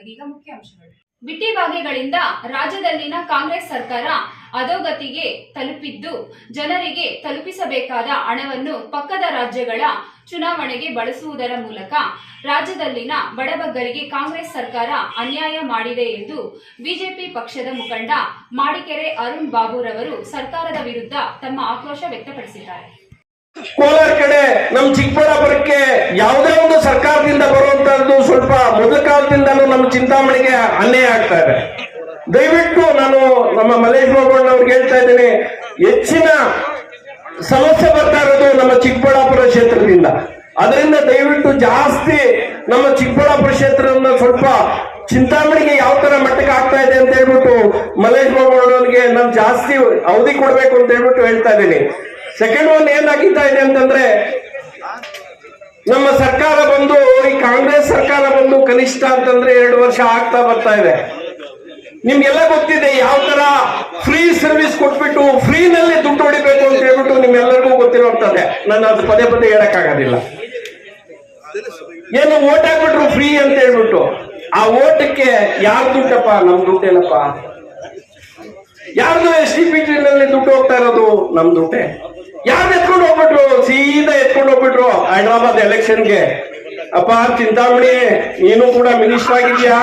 ಇದೀಗ ಮುಖ್ಯಾಂಶಗಳು. ಬಿಟ್ಟಿ ಭಾಗ್ಯಗಳಿಂದ ರಾಜ್ಯದಲ್ಲಿನ ಕಾಂಗ್ರೆಸ್ ಸರ್ಕಾರ ಅಧೋಗತಿಗೆ ತಲುಪಿದ್ದು, ಜನರಿಗೆ ತಲುಪಿಸಬೇಕಾದ ಹಣವನ್ನು ಪಕ್ಕದ ರಾಜ್ಯಗಳ ಚುನಾವಣೆಗೆ ಬಳಸುವುದರ ಮೂಲಕ ರಾಜ್ಯದಲ್ಲಿನ ಬಡಬಗ್ಗರಿಗೆ ಕಾಂಗ್ರೆಸ್ ಸರ್ಕಾರ ಅನ್ಯಾಯ ಮಾಡಿದೆ ಎಂದು ಬಿಜೆಪಿ ಪಕ್ಷದ ಮುಖಂಡ ಮಾಡಿಕೆರೆ ಅರುಣ್ ಬಾಬುರವರು ಸರ್ಕಾರದ ವಿರುದ್ಧ ತಮ್ಮ ಆಕ್ರೋಶ ವ್ಯಕ್ತಪಡಿಸಿದ್ದಾರೆ. ಕೋಲಾರ ಕಡೆ ನಮ್ಮ ಚಿಕ್ಕಬಳ್ಳಾಪುರಕ್ಕೆ ಯಾವುದೇ ಒಂದು ಸರ್ಕಾರದಿಂದ ಬರುವಂತಹದ್ದು ಸ್ವಲ್ಪ ಮೊದಲ ಕಾಲದಿಂದಲೂ ನಮ್ಮ ಚಿಂತಾಮಣಿಗೆ ಅನ್ಯಾಯ ಆಗ್ತಾ ಇದೆ. ದಯವಿಟ್ಟು ನಾನು ನಮ್ಮ ಮಲೇಶ್ ಬಾಬು ಅವ್ರಿಗೆ ಹೇಳ್ತಾ ಇದ್ದೇನೆ, ಹೆಚ್ಚಿನ ಸಮಸ್ಯೆ ಬರ್ತಾ ಇರೋದು ನಮ್ಮ ಚಿಕ್ಕಬಳ್ಳಾಪುರ ಕ್ಷೇತ್ರದಿಂದ. ಅದರಿಂದ ದಯವಿಟ್ಟು ಜಾಸ್ತಿ ನಮ್ಮ ಚಿಕ್ಕಬಳ್ಳಾಪುರ ಕ್ಷೇತ್ರ ಸ್ವಲ್ಪ ಚಿಂತಾಮಣಿಗೆ ಯಾವ ತರ ಮಟ್ಟಕ್ಕೆ ಆಗ್ತಾ ಇದೆ ಅಂತ ಹೇಳ್ಬಿಟ್ಟು ಮಲೇಶ್ ಬಾಬಣ್ಣವ್ರಿಗೆ ನಾನು ಜಾಸ್ತಿ ಅವಧಿ ಕೊಡ್ಬೇಕು ಅಂತ ಹೇಳ್ಬಿಟ್ಟು ಹೇಳ್ತಾ ಇದ್ದೀನಿ. ಸೆಕೆಂಡ್ ಒನ್ ಏನಾಗಿತ್ತಾ ಇದೆ ಅಂತಂದ್ರೆ, ನಮ್ಮ ಸರ್ಕಾರ ಕಾಂಗ್ರೆಸ್ ಸರ್ಕಾರ ಬಂದು ಕನಿಷ್ಠ ಅಂತಂದ್ರೆ ಎರಡು ವರ್ಷ ಆಗ್ತಾ ಬರ್ತಾ ಇದೆ. ನಿಮ್ಗೆಲ್ಲ ಗೊತ್ತಿದೆ, ಯಾವ ತರ ಫ್ರೀ ಸರ್ವಿಸ್ ಕೊಟ್ಬಿಟ್ಟು ಫ್ರೀನಲ್ಲಿ ದುಡ್ಡು ಹೊಡಿಬೇಕು ಅಂತ ಹೇಳ್ಬಿಟ್ಟು ನಿಮ್ಗೆಲ್ಲರಿಗೂ ಗೊತ್ತಿರುವಂತದ್ದೆ. ನಾನು ಅದು ಪದೇ ಪದೇ ಹೇಳಕ್ಕಾಗೋದಿಲ್ಲ. ಏನು ಓಟ್ ಹಾಕ್ಬಿಟ್ರು ಫ್ರೀ ಅಂತ ಹೇಳ್ಬಿಟ್ಟು. ಆ ಓಟಕ್ಕೆ ಯಾರ ದುಡ್ಡಪ್ಪ? ನಮ್ ದುಡ್ಡೇನಪ್ಪ ಯಾರ್ದು ಎಸ್ ಟಿ ಪಿ ಟಿನಲ್ಲಿ ದುಡ್ಡು ಹೋಗ್ತಾ ಇರೋದು? ನಮ್ ದುಡ್ಡೆ. ಯಾರು ಎತ್ಕೊಂಡು ಹೋಗ್ಬಿಟ್ರು? ಸೀದಾ ಎತ್ಕೊಂಡು ಹೋಗ್ಬಿಟ್ರು ಹೈದರಾಬಾದ್ ಎಲೆಕ್ಷನ್ಗೆ. ಅಪ್ಪ, ಚಿಂತಾಮಣಿ, ನೀನು ಕೂಡ ಮಿನಿಸ್ಟರ್ ಆಗಿದ್ಯಾ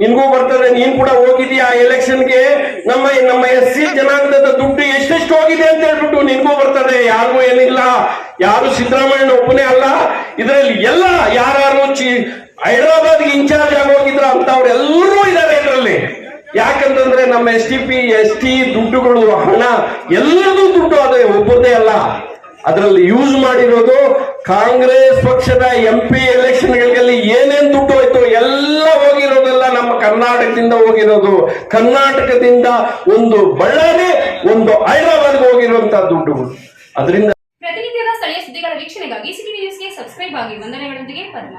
ನಿನ್ಗೂ ಬರ್ತದೆ, ನೀನ್ ಕೂಡ ಹೋಗಿದ್ಯಾ ಎಲೆಕ್ಷನ್ಗೆ ನಮ್ಮ ನಮ್ಮ ಎಸ್ ಸಿ ಜನಾಂಗದ ದುಡ್ಡು ಎಷ್ಟೆಷ್ಟು ಹೋಗಿದೆ ಅಂತ ಹೇಳ್ಬಿಟ್ಟು ನಿನ್ಗೂ ಬರ್ತದೆ, ಯಾರಿಗೂ ಏನಿಲ್ಲ. ಯಾರು ಸಿದ್ದರಾಮಯ್ಯನ ಒಬ್ಬನೇ ಅಲ್ಲ. ಇದರಲ್ಲಿ ಎಲ್ಲ ಯಾರು ಹೈದರಾಬಾದ್ಗೆ ಇನ್ಚಾರ್ಜ್ ಆಗಿ ಹೋಗಿದ್ರ ಅಂತವ್ರೆಲ್ಲರೂ ಇದಾರೆ ಇದರಲ್ಲಿ. ಯಾಕಂತಂದ್ರೆ ನಮ್ಮ S T P S T ದುಡ್ಡುಗಳು ಹಣ ಎಲ್ಲರದು ದುಡ್ಡು ಅದೇ, ಒಬ್ಬರದೇ ಅಲ್ಲ. ಅದರಲ್ಲಿ ಯೂಸ್ ಮಾಡಿರೋದು ಕಾಂಗ್ರೆಸ್ ಪಕ್ಷದ ಎಂ ಪಿ ಎಲೆಕ್ಷನ್ಗಳಲ್ಲಿ ಏನೇನ್ ದುಡ್ಡು ಹೋಯ್ತು ಎಲ್ಲ ಹೋಗಿರೋದೆಲ್ಲ ನಮ್ಮ ಕರ್ನಾಟಕದಿಂದ ಹೋಗಿರೋದು. ಕರ್ನಾಟಕದಿಂದ ಒಂದು ಬಳ್ಳಾರಿ, ಒಂದು ಹೈದರಾಬಾದ್ ಹೋಗಿರುವಂತ ದುಡ್ಡುಗಳು ಅದರಿಂದ ಪ್ರತಿನಿತ್ಯದ ಸ್ಥಳೀಯ ಸುದ್ದಿಗಳ ವೀಕ್ಷಣೆಗಾಗಿ ಸಿಟಿ ನ್ಯೂಸ್ಗೆ ಸಬ್ಸ್ಕ್ರೈಬ್ ಆಗಿ. ವಂದನೆಗಳೊಂದಿಗೆ ಪದ್ಮ